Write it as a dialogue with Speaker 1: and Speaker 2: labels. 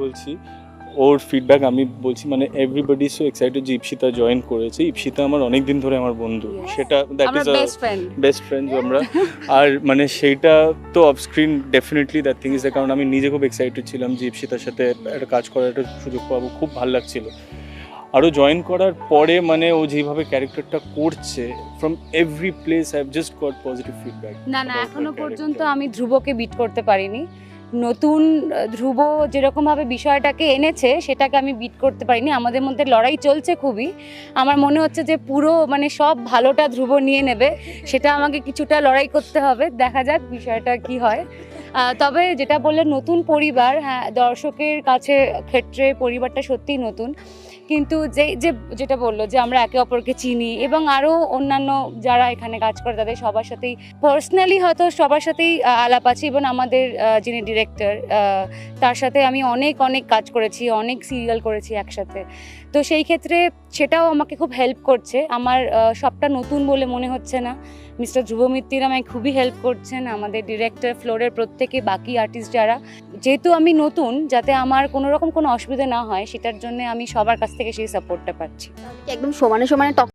Speaker 1: বলছি ওর ফিডব্যাক আমি বলছি মানে এভরিবডি সো এক্সাইটেড যে ইপসিতা জয়েন করেছে। ইপসিতা আমার অনেক দিন ধরে আমার বন্ধু। সেটা that is
Speaker 2: best friend
Speaker 1: best friends আমরা। আর মানে সেইটা তো off screen definitely that thing is কারণ আমি নিজে খুব এক্সাইটেড ছিলাম যে ইপসিতার সাথে একটা কাজ করার একটা সুযোগ পাবো। খুব ভালো লাগছিল। আরও জয়েন করার পরে মানে ও যেভাবে ক্যারেক্টারটা করছে from every place I have just got positive feedback
Speaker 2: না না এখনও পর্যন্ত আমি ধ্রুবকে বিট করতে পারিনি। নতুন ধ্রুব যেরকমভাবে বিষয়টাকে এনেছে, সেটাকে আমি বিট করতে পারিনি। আমাদের মধ্যে লড়াই চলছে খুবই। আমার মনে হচ্ছে যে পুরো মানে সব ভালোটা ধ্রুব নিয়ে নেবে। সেটা আমাকে কিছুটা লড়াই করতে হবে। দেখা যাক বিষয়টা কি হয়। তবে যেটা বললে, নতুন পরিবার হ্যাঁ দর্শকের কাছে ক্ষেত্রে পরিবারটা সত্যিই নতুন। কিন্তু যে যে, যেটা বলল যে আমরা একে অপরকে চিনি এবং আরও অন্যান্য যারা এখানে কাজ করে তাদের সবার সাথেই পার্সোনালি হয়তো সবার সাথেই আলাপ আছে এবং আমাদের যিনি ডিরেক্টর তার সাথে আমি অনেক অনেক কাজ করেছি, অনেক সিরিয়াল করেছি একসাথে। তো সেই ক্ষেত্রে সেটাও আমাকে খুব হেল্প করছে। আমার সবটা নতুন বলে মনে হচ্ছে না। মিস্টার যুব মিত্তির আমায় খুবই হেল্প করছেন, আমাদের ডিরেক্টর ফ্লোরের প্রত্যেকে বাকি আর্টিস্ট যারা। যেহেতু আমি নতুন, যাতে আমার কোনো রকম কোনো অসুবিধা না হয়, সেটার জন্য আমি সবার কাছ থেকে সেই সাপোর্টটা পাচ্ছি।
Speaker 3: একদম সমানে সমানে